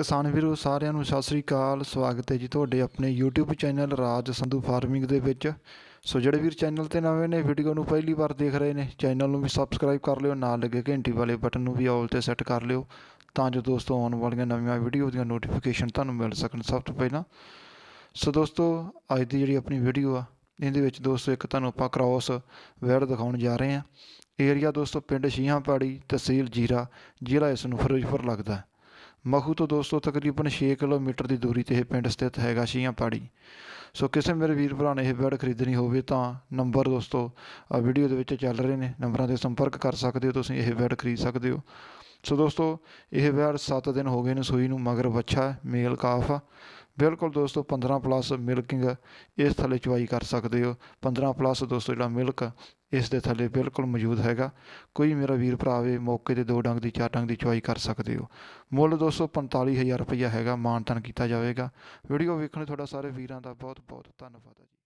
ਕਿਸਾਨ ਵੀਰੋ, ਸਾਰਿਆਂ ਨੂੰ ਸਤਿ ਸ੍ਰੀ ਅਕਾਲ। ਸਵਾਗਤ ਹੈ ਜੀ ਤੁਹਾਡੇ ਆਪਣੇ YouTube channel Raj Sandhu farming ਦੇ ਵਿੱਚ। ਸੋ ਜਿਹੜੇ ਵੀਰ ਚੈਨਲ ਤੇ ਨਵੇਂ ਨੇ, ਵੀਡੀਓ ਨੂੰ ਪਹਿਲੀ ਵਾਰ ਦੇਖ ਰਹੇ ਨੇ, ਚੈਨਲ ਨੂੰ ਵੀ ਸਬਸਕ੍ਰਾਈਬ ਕਰ ਲਿਓ, ਨਾਲ ਲੱਗੇ ਘੰਟੀ ਵਾਲੇ ਬਟਨ ਨੂੰ ਵੀ ਆਲ ਤੇ ਸੈੱਟ ਕਰ ਲਿਓ, ਤਾਂ ਜੋ ਦੋਸਤੋ ਆਉਣ ਵਾਲੀਆਂ ਨਵੀਆਂ ਵੀਡੀਓ ਦੀਆਂ ਨੋਟੀਫਿਕੇਸ਼ਨ ਤੁਹਾਨੂੰ ਮਿਲ ਸਕਣ ਸਭ ਤੋਂ ਪਹਿਲਾਂ। ਸੋ ਦੋਸਤੋ, ਅੱਜ ਦੀ ਜਿਹੜੀ ਆਪਣੀ ਵੀਡੀਓ ਆ, ਇਹਦੇ ਵਿੱਚ ਦੋਸਤੋ ਇੱਕ ਤੁਹਾਨੂੰ ਆਪਾਂ ਕ੍ਰਾਸ ਵੈੜ ਦਿਖਾਉਣ ਜਾ ਰਹੇ ਹਾਂ। ਏਰੀਆ ਦੋਸਤੋ ਪਿੰਡ ਸ਼ੀਹਾਂ ਪਾੜੀ, ਤਹਿਸੀਲ ਜੀਰਾ, ਜ਼ਿਲ੍ਹਾ ਇਸ ਨੂੰ ਫਿਰੋਜ਼ਪੁਰ ਲੱਗਦਾ ਹੈ। ਮਖੂ ਤੋਂ ਦੋਸਤੋ ਤਕਰੀਬਨ 6 ਕਿਲੋਮੀਟਰ ਦੀ ਦੂਰੀ ਤੇ ਇਹ ਪਿੰਡ ਸਥਿਤ ਹੈਗਾ ਸ਼ੀਆਂ ਪਾੜੀ। ਸੋ ਕਿਸੇ ਮੇਰੇ ਵੀਰ ਭਰਾ ਨੇ ਇਹ ਬੈਡ ਖਰੀਦਣੀ ਹੋਵੇ ਤਾਂ ਨੰਬਰ ਦੋਸਤੋ ਵੀਡੀਓ ਦੇ ਵਿੱਚ ਚੱਲ ਰਹੇ ਨੇ, ਨੰਬਰਾਂ ਤੇ ਸੰਪਰਕ ਕਰ ਸਕਦੇ ਹੋ ਤੁਸੀਂ, ਇਹ ਬੈਡ ਖਰੀਦ ਸਕਦੇ ਹੋ। ਸੋ ਦੋਸਤੋ, ਇਹ ਬੈਡ 7 ਦਿਨ ਹੋ ਗਏ ਨੇ ਸੂਈ ਨੂੰ, ਮਗਰ ਵੱਛਾ, ਮੇਲ ਕਾਫ ਆ। ਬਿਲਕੁਲ ਦੋਸਤੋ 15 ਪਲੱਸ ਮਿਲਕਿੰਗ ਇਸ ਥੱਲੇ ਚੁਆਈ ਕਰ ਸਕਦੇ ਹੋ। 15 ਪਲੱਸ ਦੋਸਤੋ, ਜਿਹੜਾ ਮਿਲਕ ਇਸ ਦੇ ਥੱਲੇ ਬਿਲਕੁਲ ਮੌਜੂਦ ਹੈਗਾ। ਕੋਈ ਮੇਰਾ ਵੀਰ ਭਰਾ ਆਵੇ, ਮੌਕੇ ਤੇ ਦੋ ਡੰਗ ਦੀ, ਚਾਰ ਡੰਗ ਦੀ ਚੁਆਈ ਕਰ ਸਕਦੇ ਹੋ। ਮੁੱਲ ਦੋਸਤੋ 45000 ਰੁਪਈਆ ਹੈਗਾ, ਮਾਨਤਨ ਕੀਤਾ ਜਾਵੇਗਾ। ਵੀਡੀਓ ਵੇਖਣ ਲਈ ਤੁਹਾਡਾ ਸਾਰੇ ਵੀਰਾਂ ਦਾ ਬਹੁਤ ਬਹੁਤ ਧੰਨਵਾਦ ਹੈ ਜੀ।